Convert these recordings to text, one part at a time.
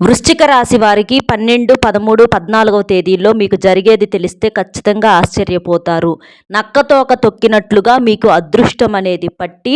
వృశ్చిక రాశి వారికి పన్నెండు పదమూడు పద్నాలుగవ తేదీల్లో మీకు జరిగేది తెలిస్తే ఖచ్చితంగా ఆశ్చర్యపోతారు. నక్కతోక తొక్కినట్లుగా మీకు అదృష్టం అనేది పట్టి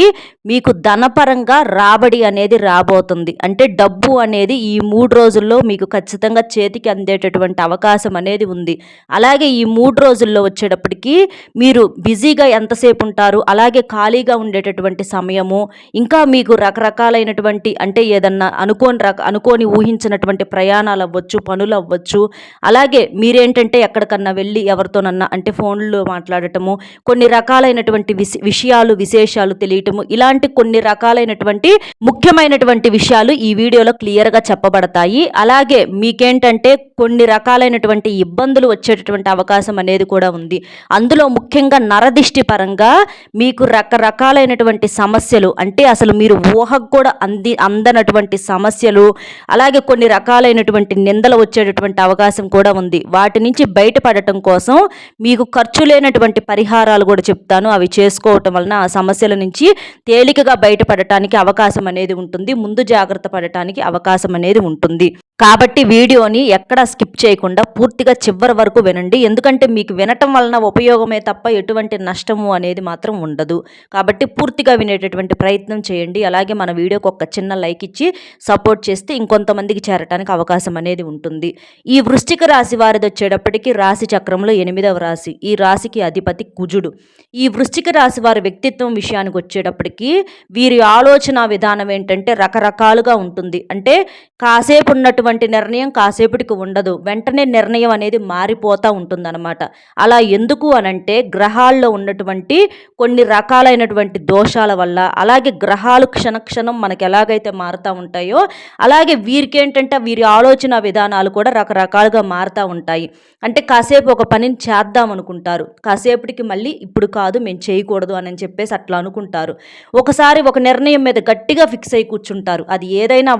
మీకు ధనపరంగా రాబడి అనేది రాబోతుంది. అంటే డబ్బు అనేది ఈ మూడు రోజుల్లో మీకు ఖచ్చితంగా చేతికి అందేటటువంటి అవకాశం అనేది ఉంది. అలాగే ఈ మూడు రోజుల్లో వచ్చేటప్పటికి మీరు బిజీగా ఎంతసేపు ఉంటారు అలాగే ఖాళీగా ఉండేటటువంటి సమయము ఇంకా మీకు రకరకాలైనటువంటి అంటే ఏదన్నా అనుకోని రక అనుకోని ఊహించిన చేస్తున్నటువంటి ప్రయాణాలు అవ్వచ్చు పనులు అవ్వచ్చు. అలాగే మీరేంటంటే ఎక్కడికన్నా వెళ్ళి ఎవరితోనన్నా అంటే ఫోన్లో మాట్లాడటము కొన్ని రకాలైనటువంటి విషయాలు విశేషాలు తెలియటము ఇలాంటి కొన్ని రకాలైనటువంటి ముఖ్యమైనటువంటి విషయాలు ఈ వీడియోలో క్లియర్గా చెప్పబడతాయి. అలాగే మీకేంటంటే కొన్ని రకాలైనటువంటి ఇబ్బందులు వచ్చేటటువంటి అవకాశం అనేది కూడా ఉంది. అందులో ముఖ్యంగా నరదిష్టి పరంగా మీకు రకరకాలైనటువంటి సమస్యలు అంటే అసలు మీరు ఊహకు కూడా అంది అందనటువంటి సమస్యలు అలాగే కొన్ని కొన్ని రకాలైనటువంటి నిందలు వచ్చేటటువంటి అవకాశం కూడా ఉంది. వాటి నుంచి బయటపడటం కోసం మీకు ఖర్చు లేనటువంటి పరిహారాలు కూడా చెప్తాను. అవి చేసుకోవటం వలన ఆ సమస్యల నుంచి తేలికగా బయటపడటానికి అవకాశం అనేది ఉంటుంది. ముందు జాగ్రత్త పడటానికి అవకాశం అనేది ఉంటుంది. కాబట్టి వీడియోని ఎక్కడా స్కిప్ చేయకుండా పూర్తిగా చివరి వరకు వినండి. ఎందుకంటే మీకు వినటం వలన ఉపయోగమే తప్ప ఎటువంటి నష్టము అనేది మాత్రం ఉండదు. కాబట్టి పూర్తిగా వినేటటువంటి ప్రయత్నం చేయండి. అలాగే మన వీడియోకి ఒక చిన్న లైక్ ఇచ్చి సపోర్ట్ చేస్తే ఇంకొంతమందికి చేరటానికి అవకాశం అనేది ఉంటుంది. ఈ వృష్టిక రాశి వారిది వచ్చేటప్పటికి రాశి చక్రంలో ఎనిమిదవ రాశి. ఈ రాశికి అధిపతి కుజుడు. ఈ వృష్టిక రాశి వారి వ్యక్తిత్వం విషయానికి వచ్చేటప్పటికి వీరి ఆలోచన విధానం ఏంటంటే రకరకాలుగా ఉంటుంది. అంటే కాసేపు ఉన్నటువంటి వంటి నిర్ణయం కాసేపటికి ఉండదు. వెంటనే నిర్ణయం అనేది మారిపోతూ ఉంటుందన్నమాట. అలా ఎందుకు అనంటే గ్రహాల్లో ఉన్నటువంటి కొన్ని రకాలైనటువంటి దోషాల వల్ల అలాగే గ్రహాలు క్షణక్షణం మనకి ఎలాగైతే మారుతూ ఉంటాయో అలాగే వీరికి ఏంటంటే వీరి ఆలోచన విధానాలు కూడా రకరకాలుగా మారుతూ ఉంటాయి. అంటే కాసేపు ఒక పనిని చేద్దాం అనుకుంటారు. కాసేపటికి మళ్ళీ ఇప్పుడు కాదు మేము చేయకూడదు అని చెప్పేసి అట్లా అనుకుంటారు. ఒకసారి ఒక నిర్ణయం మీద గట్టిగా ఫిక్స్ అయి కూర్చుంటారు. అది ఏదైనా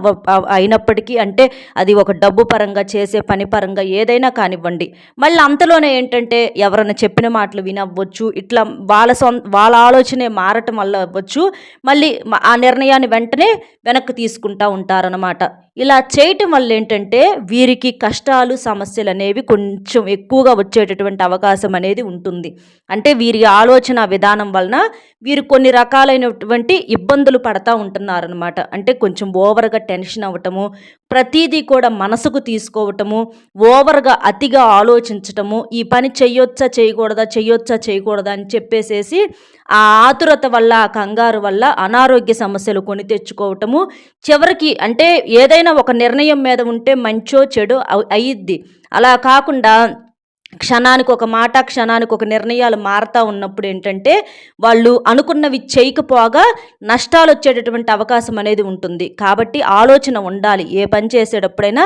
అయినప్పటికీ అంటే అది ఒక డబ్బు పరంగా చేసే పని పరంగా ఏదైనా కానివ్వండి. మళ్ళీ అంతలోనే ఏంటంటే ఎవరైనా చెప్పిన మాటలు వినవ్వచ్చు ఇట్లా వాళ్ళ సొంత వాళ్ళ ఆలోచనే మారటం వల్ల అవ్వచ్చు. మళ్ళీ ఆ నిర్ణయాన్ని వెంటనే వెనక్కి తీసుకుంటూ ఉంటారనమాట ఇలా చేయటం వల్ల ఏంటంటే వీరికి కష్టాలు సమస్యలు అనేవి కొంచెం ఎక్కువగా వచ్చేటటువంటి అవకాశం అనేది ఉంటుంది. అంటే వీరి ఆలోచన విధానం వలన వీరు కొన్ని రకాలైనటువంటి ఇబ్బందులు పడతా ఉంటున్నారనమాట అంటే కొంచెం ఓవర్గా టెన్షన్ అవ్వటము ప్రతీదీ కూడా మనసుకు తీసుకోవటము ఓవర్గా అతిగా ఆలోచించటము ఈ పని చెయ్యొచ్చా చేయకూడదా చెయ్యొచ్చా చేయకూడదా అని చెప్పేసేసి ఆ ఆతురత వల్ల ఆ కంగారు వల్ల అనారోగ్య సమస్యలు కొని తెచ్చుకోవటము. చివరికి అంటే ఏదైనా ఒక నిర్ణయం మీద ఉంటే మంచో చెడు అయ్యిద్ది అలా కాకుండా క్షణానికి ఒక మాట క్షణానికి ఒక నిర్ణయాలు మారుతూ ఉన్నప్పుడు ఏంటంటే వాళ్ళు అనుకున్నవి చేయకపోగా నష్టాలు వచ్చేటటువంటి అవకాశం అనేది ఉంటుంది. కాబట్టి ఆలోచన ఉండాలి. ఏ పని చేసేటప్పుడైనా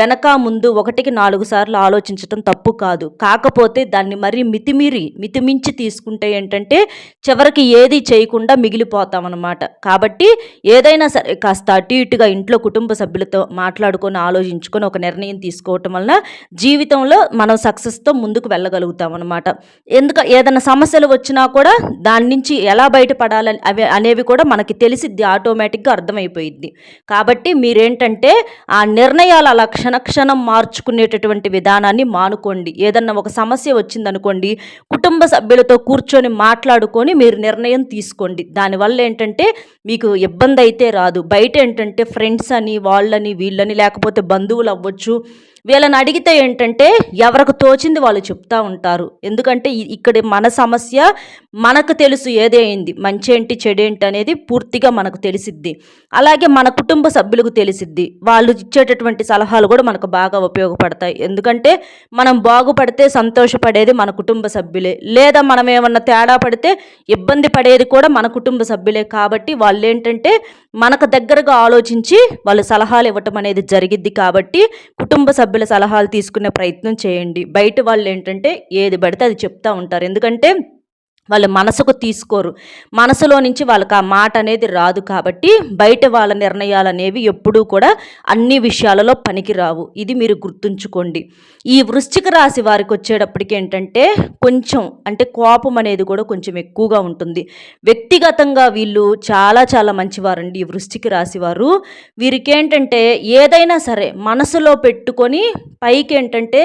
వెనక ముందు ఒకటికి నాలుగు సార్లు ఆలోచించడం తప్పు కాదు. కాకపోతే దాన్ని మరీ మితిమీరి మితిమించి తీసుకుంటే ఏంటంటే చివరికి ఏది చేయకుండా మిగిలిపోతాం అన్నమాట. కాబట్టి ఏదైనా సరే కాస్త అటు ఇటుగా ఇంట్లో కుటుంబ సభ్యులతో మాట్లాడుకొని ఆలోచించుకొని ఒక నిర్ణయం తీసుకోవటం వలన జీవితంలో మనం సక్సెస్తో ముందుకు వెళ్ళగలుగుతాం అనమాట ఎందుక ఏదైనా సమస్యలు వచ్చినా కూడా దాని నుంచి ఎలా బయటపడాలని అవి అనేవి కూడా మనకి తెలిసిద్ది ఆటోమేటిక్గా అర్థమైపోయిద్ది. కాబట్టి మీరేంటంటే ఆ నిర్ణయాలు అలా క్షణక్షణం మార్చుకునేటటువంటి విధానాన్ని మానుకోండి. ఏదన్నా ఒక సమస్య వచ్చిందనుకోండి కుటుంబ సభ్యులతో కూర్చొని మాట్లాడుకొని మీరు నిర్ణయం తీసుకోండి. దానివల్ల ఏంటంటే మీకు ఇబ్బంది అయితే రాదు. బయట ఏంటంటే ఫ్రెండ్స్ అని వాళ్ళని వీళ్ళని లేకపోతే బంధువులు అవ్వచ్చు. వీళ్ళని అడిగితే ఏంటంటే ఎవరికి తోచింది వాళ్ళు చెప్తా ఉంటారు. ఎందుకంటే ఇక్కడ మన సమస్య మనకు తెలుసు ఏదైంది మంచి ఏంటి చెడేంటి అనేది పూర్తిగా మనకు తెలిసిద్ది. అలాగే మన కుటుంబ సభ్యులకు తెలిసిద్ది. వాళ్ళు ఇచ్చేటటువంటి సలహాలు కూడా మనకు బాగా ఉపయోగపడతాయి. ఎందుకంటే మనం బాగుపడితే సంతోషపడేది మన కుటుంబ సభ్యులే. లేదా మనం ఏమన్నా తేడా పడితే ఇబ్బంది పడేది కూడా మన కుటుంబ సభ్యులే. కాబట్టి వాళ్ళు ఏంటంటే మనకు దగ్గరగా ఆలోచించి వాళ్ళు సలహాలు ఇవ్వటం అనేది జరిగిద్ది కాబట్టి కుటుంబ సభ్యుల సలహాలు తీసుకునే ప్రయత్నం చేయండి. బయట వాళ్ళు ఏంటంటే ఏది పడితే అది చెప్తూ ఉంటారు. ఎందుకంటే వాళ్ళు మనసుకు తీసుకోరు. మనసులో నుంచి వాళ్ళకి ఆ మాట అనేది రాదు కాబట్టి బయట వాళ్ళ నిర్ణయాలు అనేవి ఎప్పుడూ కూడా అన్ని విషయాలలో పనికిరావు. ఇది మీరు గుర్తుంచుకోండి. ఈ వృశ్చిక రాశి వారికి వచ్చేటప్పటికి ఏంటంటే కొంచెం అంటే కోపం అనేది కూడా కొంచెం ఎక్కువగా ఉంటుంది. వ్యక్తిగతంగా వీళ్ళు చాలా చాలా మంచివారండి ఈ వృశ్చిక రాశి వారు. వీరికి ఏంటంటే ఏదైనా సరే మనసులో పెట్టుకొని పైకి ఏంటంటే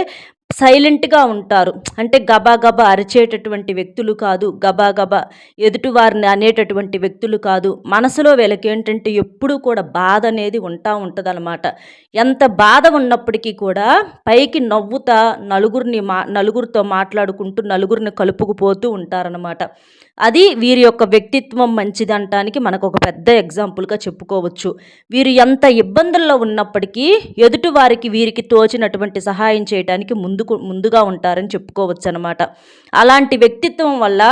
సైలెంట్గా ఉంటారు. అంటే గబా గబా అరిచేటటువంటి వ్యక్తులు కాదు గబా గబా ఎదుటివారిని అనేటటువంటి వ్యక్తులు కాదు. మనసులో వీళ్ళకి ఏంటంటే ఎప్పుడూ కూడా బాధ అనేది ఉంటా ఉంటుంది ఎంత బాధ ఉన్నప్పటికీ కూడా పైకి నవ్వుతా నలుగురిని మా నలుగురితో మాట్లాడుకుంటూ నలుగురిని కలుపుకుపోతూ ఉంటారనమాట అది వీరి యొక్క వ్యక్తిత్వం మంచిదంటానికి మనకు ఒక పెద్ద ఎగ్జాంపుల్గా చెప్పుకోవచ్చు. వీరు ఎంత ఇబ్బందుల్లో ఉన్నప్పటికీ ఎదుటి వారికి వీరికి తోచినటువంటి సహాయం చేయడానికి ముందుకు ముందుగా ఉంటారని చెప్పుకోవచ్చు అనమాట అలాంటి వ్యక్తిత్వం వల్ల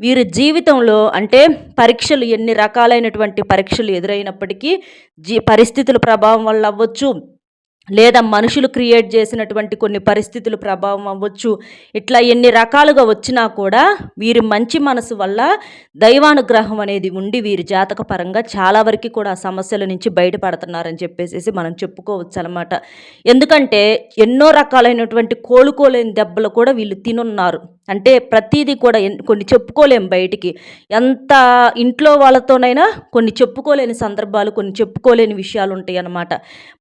వీరి జీవితంలో అంటే పరీక్షలు ఎన్ని రకాలైనటువంటి పరీక్షలు ఎదురైనప్పటికీ జీ పరిస్థితుల ప్రభావం వల్ల అవ్వచ్చు లేదా మనుషులు క్రియేట్ చేసినటువంటి కొన్ని పరిస్థితులు ప్రభావం అవ్వచ్చు ఇట్లా ఎన్ని రకాలుగా వచ్చినా కూడా వీరి మంచి మనసు వల్ల దైవానుగ్రహం అనేది ఉండి వీరి జాతక పరంగా చాలా వరకు కూడా సమస్యల నుంచి బయటపడుతున్నారని చెప్పేసి మనం చెప్పుకోవచ్చు అనమాట ఎందుకంటే ఎన్నో రకాలైనటువంటి కోలుకోలేని దెబ్బలు కూడా వీళ్ళు తినున్నారు. అంటే ప్రతీది కూడా కొన్ని చెప్పుకోలేం బయటికి. ఎంత ఇంట్లో వాళ్ళతోనైనా కొన్ని చెప్పుకోలేని సందర్భాలు కొన్ని చెప్పుకోలేని విషయాలు ఉంటాయి అన్నమాట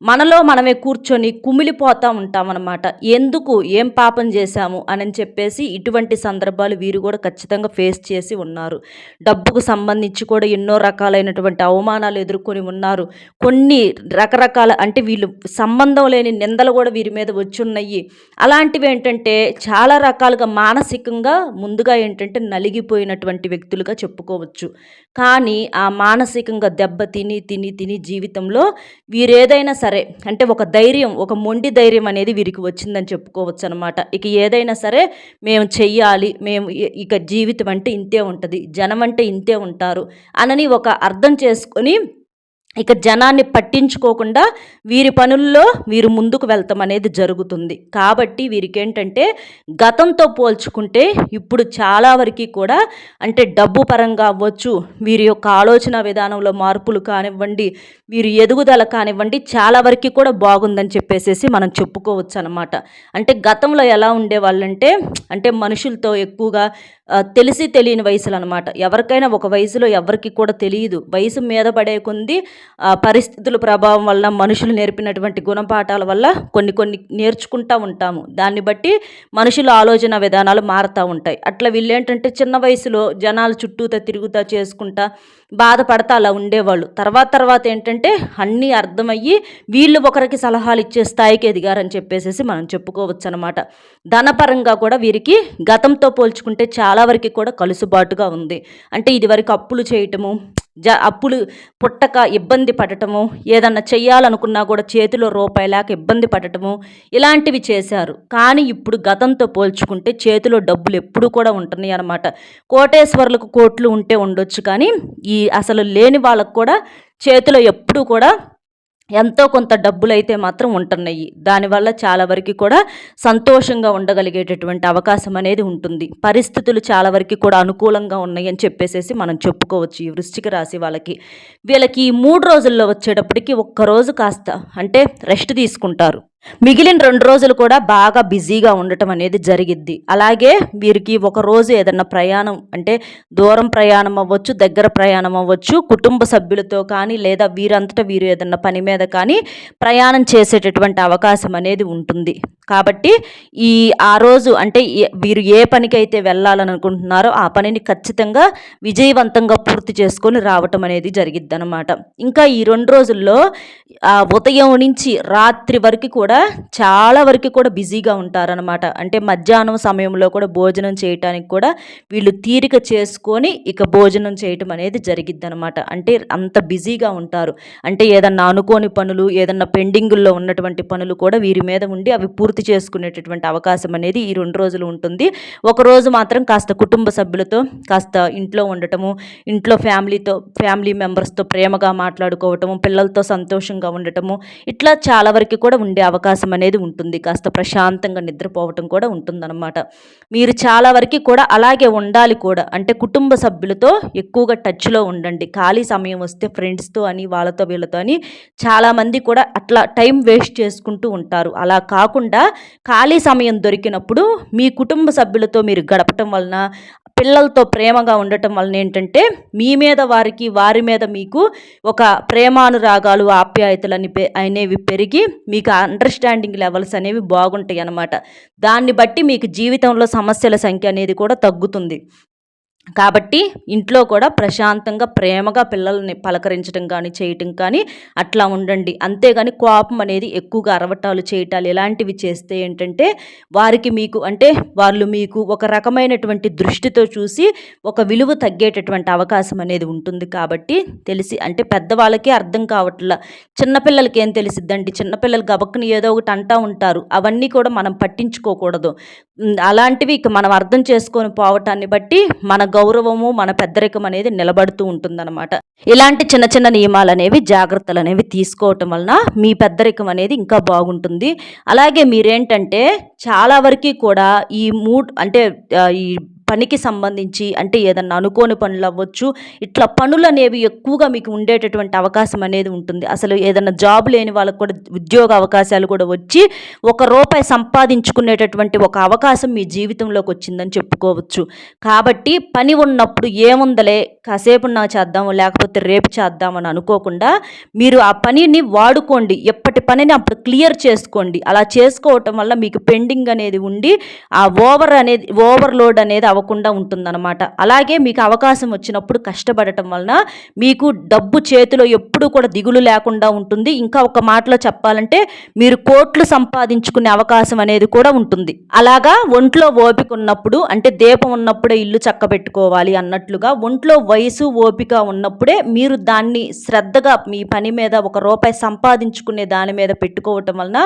మనలో మనమే కూర్చొని కుమిలిపోతూ ఉంటామన్నమాట. ఎందుకు ఏం పాపం చేశాము అని చెప్పేసి ఇటువంటి సందర్భాలు వీరు కూడా ఖచ్చితంగా ఫేస్ చేసి ఉన్నారు. డబ్బుకు సంబంధించి కూడా ఎన్నో రకాలైనటువంటి అవమానాలు ఎదుర్కొని ఉన్నారు. కొన్ని రకరకాల అంటే వీళ్ళు సంబంధం లేని నిందలు కూడా వీరి మీద వచ్చి ఉన్నాయి అలాంటివి ఏంటంటే చాలా రకాలుగా మానసికంగా ముందుగా ఏంటంటే నలిగిపోయినటువంటి వ్యక్తులుగా చెప్పుకోవచ్చు. కానీ ఆ మానసికంగా దెబ్బ తిని తిని తిని జీవితంలో వీరేదైనా సరే అంటే ఒక ధైర్యం ఒక మొండి ధైర్యం అనేది వీరికి వచ్చిందని చెప్పుకోవచ్చు అనమాట ఇక ఏదైనా సరే మేము చెయ్యాలి మేము ఇక జీవితం అంటే ఇంతే ఉంటుంది జనం అంటే ఇంతే ఉంటారు అనని ఒక అర్థం చేసుకొని ఇక జనాన్ని పట్టించుకోకుండా వీరి పనుల్లో వీరు ముందుకు వెళ్తాం అనేది జరుగుతుంది. కాబట్టి వీరికి ఏంటంటే గతంతో పోల్చుకుంటే ఇప్పుడు చాలా వరకు కూడా అంటే డబ్బు పరంగా అవ్వచ్చు వీరి యొక్క ఆలోచన విధానంలో మార్పులు కానివ్వండి వీరి ఎదుగుదల కానివ్వండి చాలా వరకు కూడా బాగుందని చెప్పేసి మనం చెప్పుకోవచ్చు అనమాట అంటే గతంలో ఎలా ఉండేవాళ్ళంటే అంటే మనుషులతో ఎక్కువగా తెలిసి తెలియని వయసులు అనమాట ఎవరికైనా ఒక వయసులో ఎవరికి కూడా తెలియదు. వయసు మీద పడే కొంది పరిస్థితుల ప్రభావం వల్ల మనుషులు నేర్పినటువంటి గుణపాఠాల వల్ల కొన్ని కొన్ని నేర్చుకుంటూ ఉంటాము. దాన్ని బట్టి మనుషుల ఆలోచన విధానాలు మారుతూ ఉంటాయి. అట్లా వీళ్ళు ఏంటంటే చిన్న వయసులో జనాలు చుట్టూతా తిరుగుతా చేసుకుంటా బాధపడతా అలా ఉండేవాళ్ళు. తర్వాత తర్వాత ఏంటంటే అన్నీ అర్థమయ్యి వీళ్ళు ఒకరికి సలహాలు ఇచ్చే స్థాయికి ఎదిగారని చెప్పేసి మనం చెప్పుకోవచ్చు అనమాట ధనపరంగా కూడా వీరికి గతంతో పోల్చుకుంటే చాలా వరకు కూడా కలుసుబాటుగా ఉంది. అంటే ఇదివరకు అప్పులు చేయటము జ అప్పులు పుట్టక ఇబ్బంది పడటము ఏదన్నా చెయ్యాలనుకున్నా కూడా చేతిలో రూపాయి లేక ఇబ్బంది పడటము ఇలాంటివి చేశారు. కానీ ఇప్పుడు గతంతో పోల్చుకుంటే చేతిలో డబ్బులు ఎప్పుడు కూడా ఉంటున్నాయి అన్నమాట. కోటేశ్వర్లకు కోట్లు ఉంటే ఉండొచ్చు కానీ ఈ అసలు లేని వాళ్ళకు కూడా చేతిలో ఎప్పుడు కూడా ఎంతో కొంత డబ్బులు అయితే మాత్రం ఉంటున్నాయి. దానివల్ల చాలా వరకు కూడా సంతోషంగా ఉండగలిగేటటువంటి అవకాశం అనేది ఉంటుంది. పరిస్థితులు చాలా వరకు కూడా అనుకూలంగా ఉన్నాయి అని మనం చెప్పుకోవచ్చు ఈ వృశ్చిక రాశి వాళ్ళకి. వీళ్ళకి ఈ మూడు రోజుల్లో వచ్చేటప్పటికి ఒక్కరోజు కాస్త అంటే రెస్ట్ తీసుకుంటారు. మిగిలిన రెండు రోజులు కూడా బాగా బిజీగా ఉండటం అనేది జరిగిద్ది. అలాగే వీరికి ఒక రోజు ఏదన్నా ప్రయాణం అంటే దూరం ప్రయాణం అవ్వచ్చు దగ్గర ప్రయాణం అవ్వచ్చు కుటుంబ సభ్యులతో కానీ లేదా వీరంతటా వీరు ఏదన్నా పని మీద కానీ ప్రయాణం చేసేటటువంటి అవకాశం అనేది ఉంటుంది. కాబట్టి ఈ ఆ రోజు అంటే వీరు ఏ పనికైతే వెళ్ళాలని అనుకుంటున్నారో ఆ పనిని ఖచ్చితంగా విజయవంతంగా పూర్తి చేసుకొని రావటం అనేది జరిగిద్ది అనమాట ఇంకా ఈ రెండు రోజుల్లో ఉదయం నుంచి రాత్రి వరకు కూడా చాలా వరకు కూడా బిజీగా ఉంటారనమాట అంటే మధ్యాహ్నం సమయంలో కూడా భోజనం చేయటానికి కూడా వీళ్ళు తీరిక చేసుకొని ఇక భోజనం చేయటం అనేది జరిగిద్ది అనమాట అంటే అంత బిజీగా ఉంటారు. అంటే ఏదన్నా అనుకోని పనులు ఏదన్నా పెండింగుల్లో ఉన్నటువంటి పనులు కూడా వీరి మీద ఉండి అవి పూర్తి పూర్తి చేసుకునేటటువంటి అవకాశం అనేది ఈ రెండు రోజులు ఉంటుంది. ఒకరోజు మాత్రం కాస్త కుటుంబ సభ్యులతో కాస్త ఇంట్లో ఉండటము ఇంట్లో ఫ్యామిలీతో ఫ్యామిలీ మెంబర్స్తో ప్రేమగా మాట్లాడుకోవటము పిల్లలతో సంతోషంగా ఉండటము ఇట్లా చాలా వరకు కూడా ఉండే అవకాశం అవకాశం అనేది ఉంటుంది. కాస్త ప్రశాంతంగా నిద్రపోవటం కూడా ఉంటుందన్నమాట. మీరు చాలా వరకు కూడా అలాగే ఉండాలి కూడా. అంటే కుటుంబ సభ్యులతో ఎక్కువగా టచ్లో ఉండండి. ఖాళీ సమయం వస్తే ఫ్రెండ్స్తో అని వాళ్ళతో వీళ్ళతో అని చాలామంది కూడా అట్లా టైం వేస్ట్ చేసుకుంటూ ఉంటారు. అలా కాకుండా ఖాళీ సమయం దొరికినప్పుడు మీ కుటుంబ సభ్యులతో మీరు గడపటం వలన పిల్లలతో ప్రేమగా ఉండటం వలన ఏంటంటే మీ మీద వారికి వారి మీద మీకు ఒక ప్రేమానురాగాలు ఆప్యాయతలు అని అనేవి పెరిగి మీకు అండర్ అండర్స్టాండింగ్ లెవెల్స్ అనేవి బాగుంటాయి అన్నమాట దాన్ని బట్టి మీకు జీవితంలో సమస్యల సంఖ్య అనేది కూడా తగ్గుతుంది. కాబట్టి ఇంట్లో కూడా ప్రశాంతంగా ప్రేమగా పిల్లల్ని పలకరించడం కానీ చేయటం కానీ అట్లా ఉండండి. అంతేగాని కోపం అనేది ఎక్కువగా అరవటాలు చేయటాలు ఇలాంటివి చేస్తే ఏంటంటే వారికి మీకు అంటే వాళ్ళు మీకు ఒక రకమైనటువంటి దృష్టితో చూసి ఒక విలువ తగ్గేటటువంటి అవకాశం అనేది ఉంటుంది కాబట్టి తెలిసి అంటే పెద్దవాళ్ళకే అర్థం కావట్లా. చిన్నపిల్లలకి ఏం తెలిసిద్దండి? చిన్నపిల్లలు గబక్కుని ఏదో ఒకటి అంటూ ఉంటారు. అవన్నీ కూడా మనం పట్టించుకోకూడదు. అలాంటివి ఇక మనం అర్థం చేసుకొని పోవటాన్ని బట్టి మన గౌరవము మన పెద్దరికం అనేది నిలబడుతూ ఉంటుందన్నమాట. ఇలాంటి చిన్న చిన్న నియమాలు అనేవి జాగ్రత్తలు అనేవి తీసుకోవటం వలన మీ పెద్దరికం అనేది ఇంకా బాగుంటుంది. అలాగే మీరేంటంటే చాలా వరకు కూడా ఈ మూడ్ అంటే ఈ పనికి సంబంధించి అంటే ఏదన్నా అనుకోని పనులు అవ్వచ్చు ఇట్లా పనులు అనేవి ఎక్కువగా మీకు ఉండేటటువంటి అవకాశం అనేది ఉంటుంది. అసలు ఏదైనా జాబ్ లేని వాళ్ళకు కూడా ఉద్యోగ అవకాశాలు కూడా వచ్చి ఒక రూపాయి సంపాదించుకునేటటువంటి ఒక అవకాశం మీ జీవితంలోకి వచ్చిందని చెప్పుకోవచ్చు. కాబట్టి పని ఉన్నప్పుడు ఏముందలే కాసేపు నా చేద్దాము లేకపోతే రేపు చేద్దామని అనుకోకుండా మీరు ఆ పనిని వాడుకోండి. ఎప్పటి పనిని అప్పుడు క్లియర్ చేసుకోండి. అలా చేసుకోవటం వల్ల మీకు పెండింగ్ అనేది ఉండి ఆ ఓవర్ అనేది ఓవర్లోడ్ అనేది అవ్వకుండా ఉంటుందన్నమాట. అలాగే మీకు అవకాశం వచ్చినప్పుడు కష్టపడటం వలన మీకు డబ్బు చేతిలో ఎప్పుడు కూడా దిగులు లేకుండా ఉంటుంది. ఇంకా ఒక మాటలో చెప్పాలంటే మీరు కోట్లు సంపాదించుకునే అవకాశం అనేది కూడా ఉంటుంది. అలాగా ఒంట్లో ఓపిక ఉన్నప్పుడు అంటే దీపం ఉన్నప్పుడే ఇల్లు చక్కబెట్టుకోవాలి అన్నట్లుగా ఒంట్లో వయసు ఓపిక ఉన్నప్పుడే మీరు దాన్ని శ్రద్ధగా మీ పని మీద ఒక రూపాయి సంపాదించుకునే దాని మీద పెట్టుకోవటం వలన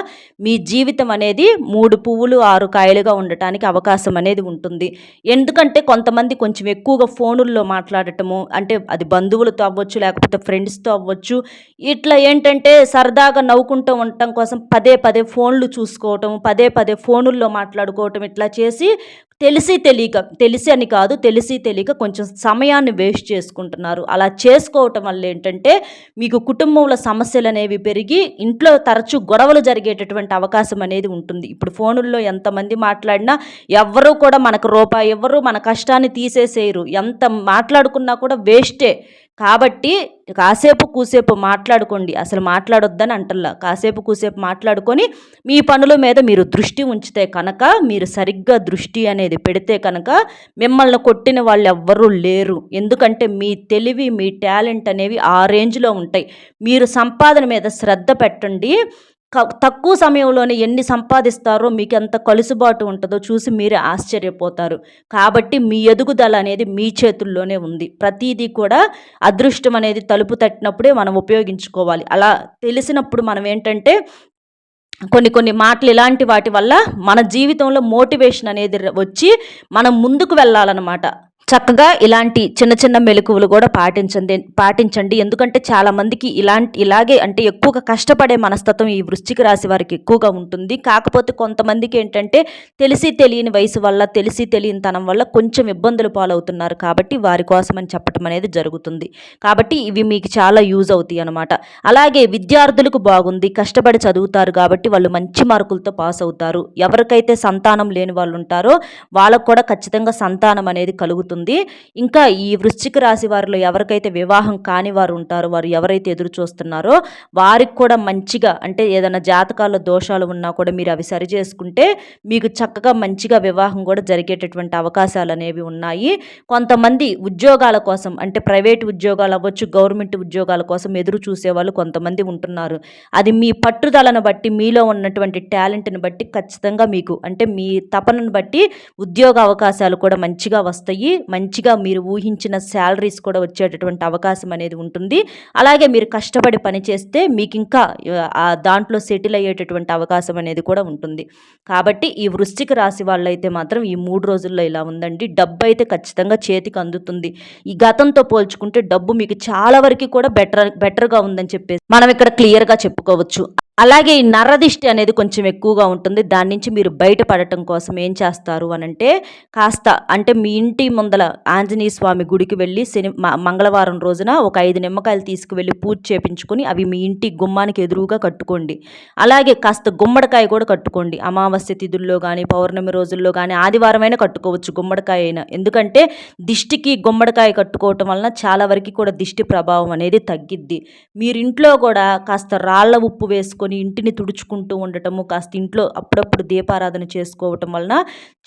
మీ జీవితం అనేది మూడు పువ్వులు ఆరు కాయలుగా ఉండటానికి అవకాశం అనేది ఉంటుంది. ఎందుకంటే కొంతమంది కొంచెం ఎక్కువగా ఫోనుల్లో మాట్లాడటము అంటే అది బంధువులతో అవ్వచ్చు లేకపోతే ఫ్రెండ్స్తో అవ్వచ్చు ఇట్లా ఏంటంటే సరదాగా నవ్వుకుంటూ ఉండటం కోసం పదే పదే ఫోన్లు చూసుకోవటం పదే పదే ఫోనుల్లో మాట్లాడుకోవటం ఇట్లా చేసి తెలిసి తెలియక తెలిసి అని కాదు తెలిసి తెలియక కొంచెం సమయాన్ని వేస్ట్ చేసుకుంటున్నారు. అలా చేసుకోవటం వల్ల ఏంటంటే మీకు కుటుంబంలో సమస్యలు అనేవి పెరిగి ఇంట్లో తరచూ గొడవలు జరిగేటటువంటి అవకాశం అనేది ఉంటుంది. ఇప్పుడు ఫోనుల్లో ఎంతమంది మాట్లాడినా ఎవరూ కూడా మనకు రూపాయి ఎవ్వరూ మన కష్టాన్ని తీసేసేయరు. ఎంత మాట్లాడుకున్నా కూడా వేస్టే. కాబట్టి కాసేపు కూసేపు మాట్లాడుకోండి. అసలు మాట్లాడొద్దని అంటల్లా. కాసేపు కూసేపు మాట్లాడుకొని మీ పనుల మీద మీరు దృష్టి ఉంచితే కనుక మీరు సరిగ్గా దృష్టి అనేది పెడితే కనుక మిమ్మల్ని కొట్టిన వాళ్ళు ఎవ్వరూ లేరు. ఎందుకంటే మీ తెలివి మీ టాలెంట్ అనేవి ఆ రేంజ్లో ఉంటాయి. మీరు సంపాదన మీద శ్రద్ధ పెట్టండి. తక్కువ సమయంలోనే ఎన్ని సంపాదిస్తారో మీకు ఎంత కలుసుబాటు ఉంటుందో చూసి మీరే ఆశ్చర్యపోతారు. కాబట్టి మీ ఎదుగుదల అనేది మీ చేతుల్లోనే ఉంది. ప్రతిదీ కూడా అదృష్టం అనేది తలుపు తట్టినప్పుడే మనం ఉపయోగించుకోవాలి. అలా తెలిసినప్పుడు మనం ఏంటంటే కొన్ని కొన్ని మాటలు ఇలాంటి వాటి వల్ల మన జీవితంలో మోటివేషన్ అనేది వచ్చి మనం ముందుకు వెళ్ళాలన్నమాట. చక్కగా ఇలాంటి చిన్న చిన్న మెలకువలు కూడా పాటించండి పాటించండి. ఎందుకంటే చాలామందికి ఇలాంటి ఇలాగే అంటే ఎక్కువగా కష్టపడే మనస్తత్వం ఈ వృశ్చిక రాశి వారికి ఎక్కువగా ఉంటుంది. కాకపోతే కొంతమందికి ఏంటంటే తెలిసి తెలియని వయసు వల్ల తెలిసి తెలియని తనం వల్ల కొంచెం ఇబ్బందులు పాలవుతున్నారు. కాబట్టి వారి కోసం అని చెప్పడం అనేది జరుగుతుంది. కాబట్టి ఇవి మీకు చాలా యూజ్ అవుతాయి అనమాట అలాగే విద్యార్థులకు బాగుంది కష్టపడి చదువుతారు కాబట్టి వాళ్ళు మంచి మార్కులతో పాస్ అవుతారు. ఎవరికైతే సంతానం లేని వాళ్ళు ఉంటారో వాళ్ళకు కూడా ఖచ్చితంగా సంతానం అనేది కలుగుతుంది. అవుతుంది ఇంకా ఈ వృశ్చిక రాశి వారిలో ఎవరికైతే వివాహం కాని వారు ఉంటారో వారు ఎవరైతే ఎదురు చూస్తున్నారో వారికి కూడా మంచిగా అంటే ఏదైనా జాతకాల్లో దోషాలు ఉన్నా కూడా మీరు అవి సరి చేసుకుంటే మీకు చక్కగా మంచిగా వివాహం కూడా జరిగేటటువంటి అవకాశాలు అనేవి ఉన్నాయి. కొంతమంది ఉద్యోగాల కోసం అంటే ప్రైవేట్ ఉద్యోగాలు అవ్వచ్చు గవర్నమెంట్ ఉద్యోగాల కోసం ఎదురు చూసేవాళ్ళు కొంతమంది ఉంటున్నారు. అది మీ పట్టుదలను బట్టి మీలో ఉన్నటువంటి టాలెంట్ని బట్టి ఖచ్చితంగా మీకు అంటే మీ తపనను బట్టి ఉద్యోగ అవకాశాలు కూడా మంచిగా వస్తాయి. మంచిగా మీరు ఊహించిన శాలరీస్ కూడా వచ్చేటటువంటి అవకాశం అనేది ఉంటుంది. అలాగే మీరు కష్టపడి పని చేస్తే మీకు ఇంకా దాంట్లో సెటిల్ అయ్యేటటువంటి అవకాశం అనేది కూడా ఉంటుంది. కాబట్టి ఈ వృశ్చిక రాశి వాళ్ళైతే మాత్రం ఈ మూడు రోజుల్లో ఇలా ఉందండి. డబ్బు అయితే ఖచ్చితంగా చేతికి అందుతుంది. ఈ గతంతో పోల్చుకుంటే డబ్బు మీకు చాలా వరకు కూడా బెటర్ బెటర్గా ఉందని చెప్పేసి మనం ఇక్కడ క్లియర్గా చెప్పుకోవచ్చు. అలాగే ఈ నరదిష్టి అనేది కొంచెం ఎక్కువగా ఉంటుంది. దాని నుంచి మీరు బయటపడటం కోసం ఏం చేస్తారు అని అంటే కాస్త అంటే మీ ఇంటి ముందల ఆంజనేయ స్వామి గుడికి వెళ్ళి శని మంగళవారం రోజున ఒక ఐదు నిమ్మకాయలు తీసుకువెళ్ళి పూజ చేపించుకొని అవి మీ ఇంటి గుమ్మానికి ఎదురుగా కట్టుకోండి. అలాగే కాస్త గుమ్మడికాయ కూడా కట్టుకోండి. అమావాస్య తిథుల్లో కానీ పౌర్ణమి రోజుల్లో కానీ ఆదివారమైనా కట్టుకోవచ్చు గుమ్మడికాయ అయినా. ఎందుకంటే దిష్టికి గుమ్మడికాయ కట్టుకోవటం వలన చాలా వరకు కూడా దిష్టి ప్రభావం అనేది తగ్గిద్ది. మీరింట్లో కూడా కాస్త రాళ్ళ ఉప్పు వేసుకొని చేసుకొని ఇంటిని తుడుచుకుంటూ ఉండటము కాస్త ఇంట్లో అప్పుడప్పుడు దీపారాధన చేసుకోవటం వలన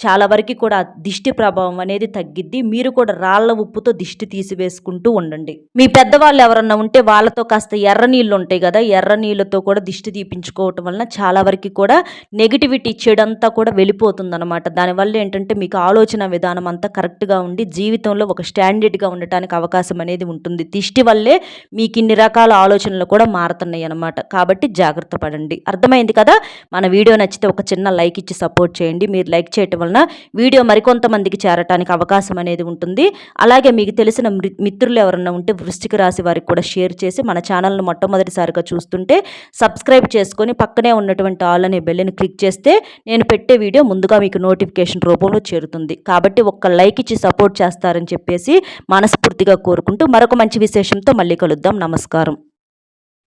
చాలా వరకు కూడా దిష్టి ప్రభావం అనేది తగ్గిద్ది. మీరు కూడా రాళ్ళ ఉప్పుతో దిష్టి తీసివేసుకుంటూ ఉండండి. మీ పెద్దవాళ్ళు ఎవరన్నా ఉంటే వాళ్ళతో కాస్త ఎర్ర నీళ్ళు ఉంటాయి కదా ఎర్ర నీళ్ళతో కూడా దిష్టి తీపించుకోవటం వలన చాలా వరకు కూడా నెగిటివిటీ చెడంతా కూడా వెళ్ళిపోతుంది అనమాట దానివల్ల ఏంటంటే మీకు ఆలోచన విధానం అంతా కరెక్ట్గా ఉండి జీవితంలో ఒక స్టాండర్డ్గా ఉండటానికి అవకాశం అనేది ఉంటుంది. దిష్టి వల్లే మీకు ఇన్ని రకాల ఆలోచనలు కూడా మారుతున్నాయి అనమాట కాబట్టి జాగ్రత్త జాగ్రత్త పడండి అర్థమైంది కదా? మన వీడియో నచ్చితే ఒక చిన్న లైక్ ఇచ్చి సపోర్ట్ చేయండి. మీరు లైక్ చేయటం వలన వీడియో మరికొంతమందికి చేరటానికి అవకాశం అనేది ఉంటుంది. అలాగే మీకు తెలిసిన మిత్రులు ఎవరన్నా ఉంటే వృష్టిక రాశి వారికి కూడా షేర్ చేసి మన ఛానల్ను మొట్టమొదటిసారిగా చూస్తుంటే సబ్స్క్రైబ్ చేసుకొని పక్కనే ఉన్నటువంటి ఆల్ అనే బెల్లని క్లిక్ చేస్తే నేను పెట్టే వీడియో ముందుగా మీకు నోటిఫికేషన్ రూపంలో చేరుతుంది. కాబట్టి ఒక్క లైక్ ఇచ్చి సపోర్ట్ చేస్తారని చెప్పేసి మనస్ఫూర్తిగా కోరుకుంటూ మరొక మంచి విశేషంతో మళ్ళీ కలుద్దాం. నమస్కారం.